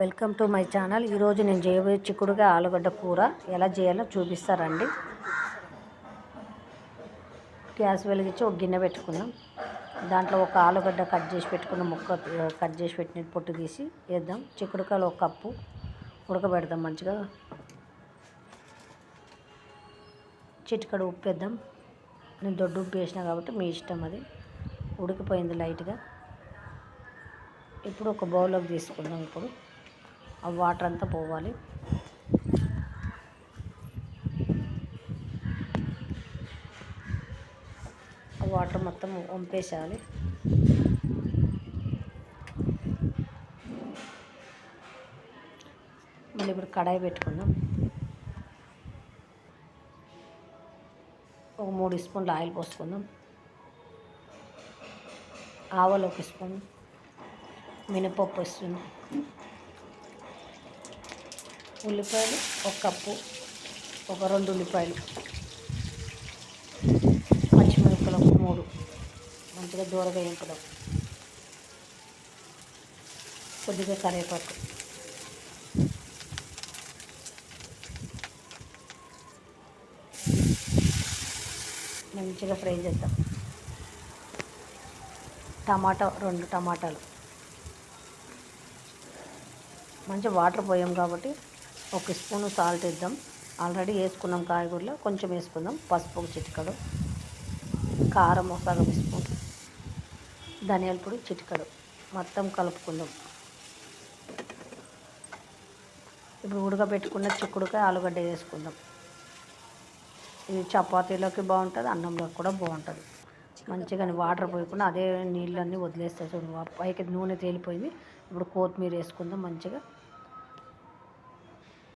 Welcome to my channel. ఈరోజు నేను చేయబోయే చిక్కుడుగా ఆలుగడ్డ కూర ఎలా చేయాలో చూపిస్తారండి. గ్యాస్ వెలిగించి ఒక గిన్నె పెట్టుకున్నాం. దాంట్లో ఒక ఆలుగడ్డ కట్ చేసి పెట్టుకున్న ముక్క కట్ చేసి పెట్టిన పొట్టు తీసి వేద్దాం. చిక్కుడుకాయలు ఒక కప్పు ఉడకబెడదాం మంచిగా. చిటికడు ఉప్పు వేద్దాం. నేను దొడ్డు ఉప్పు వేసిన కాబట్టి మీ ఇష్టం అది. ఉడికిపోయింది లైట్గా. ఇప్పుడు ఒక బౌల్లోకి తీసుకుందాం ఇప్పుడు. ఆ వాటర్ అంతా పోవాలి. ఆ వాటర్ మొత్తం వంపేసేయాలి. మళ్ళీ ఇప్పుడు కడాయి పెట్టుకుందాం. ఒక మూడు స్పూన్లు ఆయిల్ పోసుకుందాం. ఆవాలు ఒక స్పూన్ మినపప్పు వస్తుంది ఉల్లిపాయలు ఒక కప్పు ఒక రెండు ఉల్లిపాయలు పచ్చిమిరపకాయలు ఒక మూడు మంచిగా దూరగా వేపుదాం కొద్దిగా కరివేపాకు. మంచిగా ఫ్రై చేద్దాం. టమాటా రెండు టమాటాలు. మంచి వాటర్ పోయాం కాబట్టి ఒక స్పూన్ సాల్ట్ వేద్దాం. ఆల్రెడీ వేసుకున్నాం కాయగూరలో. కొంచెం వేసుకుందాం. పసుపు ఒక చిటికడు కారం ఒక సగం స్పూన్. ధనియాల పొడి చిటికడు మొత్తం కలుపుకుందాం. ఇప్పుడు ఉడకబెట్టుకున్న చిక్కుడుకాయ ఆలుగడ్డ వేసుకుందాం. ఇది చపాతీలోకి బాగుంటుంది అన్నంలోకి కూడా బాగుంటుంది. మంచిగా వాటర్ పోయకుండా అదే నీళ్ళన్నీ వదిలేస్తాయి చూడండి పైకి నూనె తేలిపోయింది. ఇప్పుడు కొత్తిమీర వేసుకుందాం మంచిగా.